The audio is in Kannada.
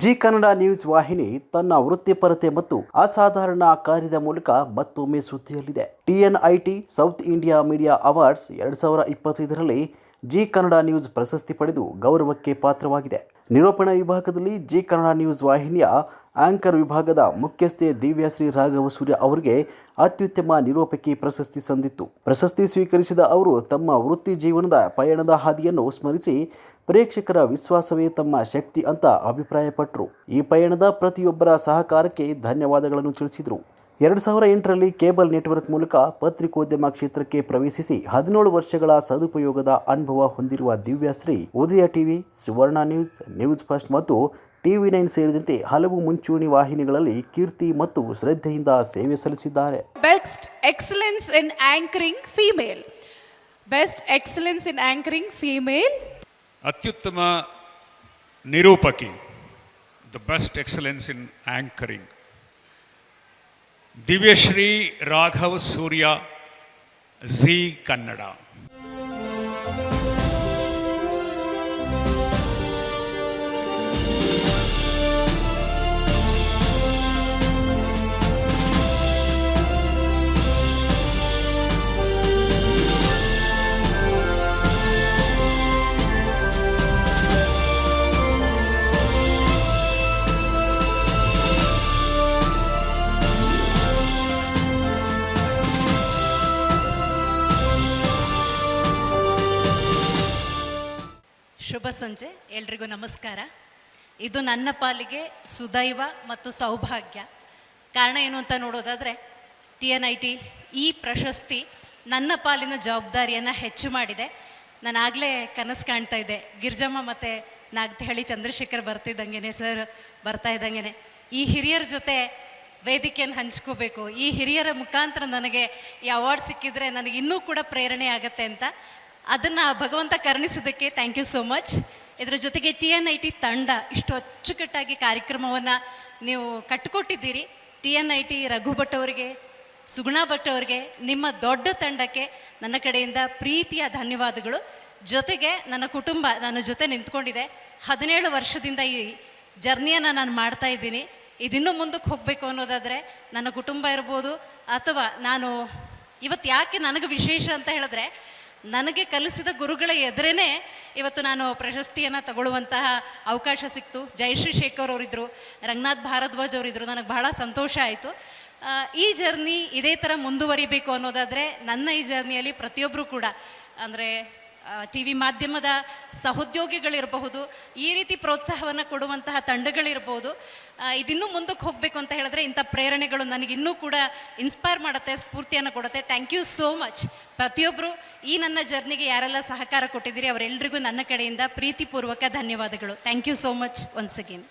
ಜಿ ಕನ್ನಡ ನ್ಯೂಸ್ ವಾಹಿನಿ ತನ್ನ ವೃತ್ತಿಪರತೆ ಮತ್ತು ಅಸಾಧಾರಣ ಕಾರ್ಯದ ಮೂಲಕ ಮತ್ತೊಮ್ಮೆ ಸುದ್ದಿಯಲ್ಲಿದೆ. TNIT south India media awards ಎರಡು ಸಾವಿರ ಇಪ್ಪತ್ತೈದರಲ್ಲಿ ಜಿ ಕನ್ನಡ ನ್ಯೂಸ್ ಪ್ರಶಸ್ತಿ ಪಡೆದು ಗೌರವಕ್ಕೆ ಪಾತ್ರವಾಗಿದೆ. ನಿರೂಪಣಾ ವಿಭಾಗದಲ್ಲಿ ಜಿ ಕನ್ನಡ ನ್ಯೂಸ್ ವಾಹಿನಿಯ ಆಂಕರ್ ವಿಭಾಗದ ಮುಖ್ಯಸ್ಥೆ ದಿವ್ಯಾಶ್ರೀ ರಾಘವ ಸೂರ್ಯ ಅವರಿಗೆ ಅತ್ಯುತ್ತಮ ನಿರೂಪಕಿ ಪ್ರಶಸ್ತಿ ಸಂದಿತ್ತು. ಪ್ರಶಸ್ತಿ ಸ್ವೀಕರಿಸಿದ ಅವರು ತಮ್ಮ ವೃತ್ತಿ ಜೀವನದ ಪಯಣದ ಹಾದಿಯನ್ನು ಸ್ಮರಿಸಿ ಪ್ರೇಕ್ಷಕರ ವಿಶ್ವಾಸವೇ ತಮ್ಮ ಶಕ್ತಿ ಅಂತ ಅಭಿಪ್ರಾಯಪಟ್ಟರು ಈ ಪಯಣದ ಪ್ರತಿಯೊಬ್ಬರ ಸಹಕಾರಕ್ಕೆ ಧನ್ಯವಾದಗಳನ್ನು ತಿಳಿಸಿದರು. ಎರಡು ಸಾವಿರ ಎಂಟರಲ್ಲಿ ಕೇಬಲ್ ನೆಟ್ವರ್ಕ್ ಮೂಲಕ ಪತ್ರಿಕೋದ್ಯಮ ಕ್ಷೇತ್ರಕ್ಕೆ ಪ್ರವೇಶಿಸಿ ಹದಿನೇಳು ವರ್ಷಗಳ ಸದುಪಯೋಗದ ಅನುಭವ ಹೊಂದಿರುವ Divyashree Udaya TV Suvarna news news first ಮತ್ತು ಟಿವಿ ನೈನ್ ಸೇರಿದಂತೆ ಹಲವು ಮುಂಚೂಣಿ ವಾಹಿನಿಗಳಲ್ಲಿ ಕೀರ್ತಿ ಮತ್ತು ಶ್ರದ್ಧೆಯಿಂದ ಸೇವೆ ಸಲ್ಲಿಸಿದ್ದಾರೆ. Best excellence in anchoring female best excellence in anchoring female ಅತ್ಯುತ್ತಮ ನಿರೂಪಕಿ. The best excellence in anchoring Divyashree Raghav Surya Zee Kannada ಶುಭ ಸಂಜೆ, ಎಲ್ರಿಗೂ ನಮಸ್ಕಾರ. ಇದು ನನ್ನ ಪಾಲಿಗೆ ಸುದೈವ ಮತ್ತು ಸೌಭಾಗ್ಯ. ಕಾರಣ ಏನು ಅಂತ ನೋಡೋದಾದರೆ, ಟಿ ಎನ್ ಐ ಟಿ ಈ ಪ್ರಶಸ್ತಿ ನನ್ನ ಪಾಲಿನ ಜವಾಬ್ದಾರಿಯನ್ನು ಹೆಚ್ಚು ಮಾಡಿದೆ. ನಾನು ಆಗಲೇ ಕನಸು ಕಾಣ್ತಾ ಇದ್ದೆ ಗಿರ್ಜಮ್ಮ ಮತ್ತು ನಾಗದಹಳ್ಳಿ ಚಂದ್ರಶೇಖರ್ ಬರ್ತಿದ್ದಂಗೆ ಸರ್, ಬರ್ತಾ ಇದ್ದಂಗೆ ಈ ಹಿರಿಯರ ಜೊತೆ ವೇದಿಕೆಯನ್ನು ಹಂಚ್ಕೋಬೇಕು. ಈ ಹಿರಿಯರ ಮುಖಾಂತರ ನನಗೆ ಈ ಅವಾರ್ಡ್ ಸಿಕ್ಕಿದ್ರೆ ನನಗೆ ಇನ್ನೂ ಕೂಡ ಪ್ರೇರಣೆ ಆಗುತ್ತೆ ಅಂತ ಅದನ್ನು ಭಗವಂತ ಕರುಣಿಸಿದ್ದಕ್ಕೆ ಥ್ಯಾಂಕ್ ಯು ಸೋ ಮಚ್ ಇದರ ಜೊತೆಗೆ ಟಿ ಎನ್ ಐ ಟಿ ತಂಡ ಇಷ್ಟು ಅಚ್ಚುಕಟ್ಟಾಗಿ ಕಾರ್ಯಕ್ರಮವನ್ನು ನೀವು ಕಟ್ಟಿಕೊಟ್ಟಿದ್ದೀರಿ T N I T Raghu Bhat ಅವರಿಗೆ, ಸುಗುಣ ಭಟ್ ಅವರಿಗೆ, ನಿಮ್ಮ ದೊಡ್ಡ ತಂಡಕ್ಕೆ ನನ್ನ ಕಡೆಯಿಂದ ಪ್ರೀತಿಯ ಧನ್ಯವಾದಗಳು. ಜೊತೆಗೆ ನನ್ನ ಕುಟುಂಬ, ನನ್ನ ಜೊತೆ ನಿಂತ್ಕೊಂಡಿದೆ. ಹದಿನೇಳು ವರ್ಷದಿಂದ ಈ ಜರ್ನಿಯನ್ನು ನಾನು ಮಾಡ್ತಾ ಇದ್ದೀನಿ. ಇದಿನ್ನೂ ಮುಂದಕ್ಕೆ ಹೋಗಬೇಕು ಅನ್ನೋದಾದರೆ ನನ್ನ ಕುಟುಂಬ ಇರ್ಬೋದು, ಅಥವಾ ನಾನು ಇವತ್ತು ಯಾಕೆ ನನಗೆ ವಿಶೇಷ ಅಂತ ಹೇಳಿದ್ರೆ ನನಗೆ ಕಲಿಸಿದ ಗುರುಗಳ ಎದುರೇನೆ ಇವತ್ತು ನಾನು ಪ್ರಶಸ್ತಿಯನ್ನು ತಗೊಳ್ಳುವಂತಹ ಅವಕಾಶ ಸಿಕ್ತು. ಜಯಶ್ರೀ ಶೇಖರ್ ಅವರಿದ್ದರು ರಂಗನಾಥ್ ಭಾರದ್ವಾಜ್ ಅವರಿದ್ದರು ನನಗೆ ಬಹಳ ಸಂತೋಷ ಆಯಿತು. ಈ ಜರ್ನಿ ಇದೇ ಥರ ಮುಂದುವರಿಬೇಕು ಅನ್ನೋದಾದರೆ ನನ್ನ ಈ ಜರ್ನಿಯಲ್ಲಿ ಪ್ರತಿಯೊಬ್ಬರು ಕೂಡ, ಅಂದರೆ ಟಿ ವಿ ಮಾಧ್ಯಮದ ಸಹೋದ್ಯೋಗಿಗಳಿರಬಹುದು, ಈ ರೀತಿ ಪ್ರೋತ್ಸಾಹವನ್ನು ಕೊಡುವಂತಹ ತಂಡಗಳಿರ್ಬೋದು ಇದಿನ್ನೂ ಮುಂದಕ್ಕೆ ಹೋಗಬೇಕು ಅಂತ ಹೇಳಿದ್ರೆ ಇಂಥ ಪ್ರೇರಣೆಗಳು ನನಗೆ ಇನ್ನೂ ಕೂಡ ಇನ್ಸ್ಪೈರ್ ಮಾಡುತ್ತೆ, ಸ್ಫೂರ್ತಿಯನ್ನು ಕೊಡುತ್ತೆ. ಥ್ಯಾಂಕ್ ಯು ಸೋ ಮಚ್ ಪ್ರತಿಯೊಬ್ಬರು ಈ ನನ್ನ ಜರ್ನಿಗೆ ಯಾರೆಲ್ಲ ಸಹಕಾರ ಕೊಟ್ಟಿದ್ದೀರಿ ಅವರೆಲ್ಲರಿಗೂ ನನ್ನ ಕಡೆಯಿಂದ ಪ್ರೀತಿಪೂರ್ವಕ ಧನ್ಯವಾದಗಳು. Thank you so much once again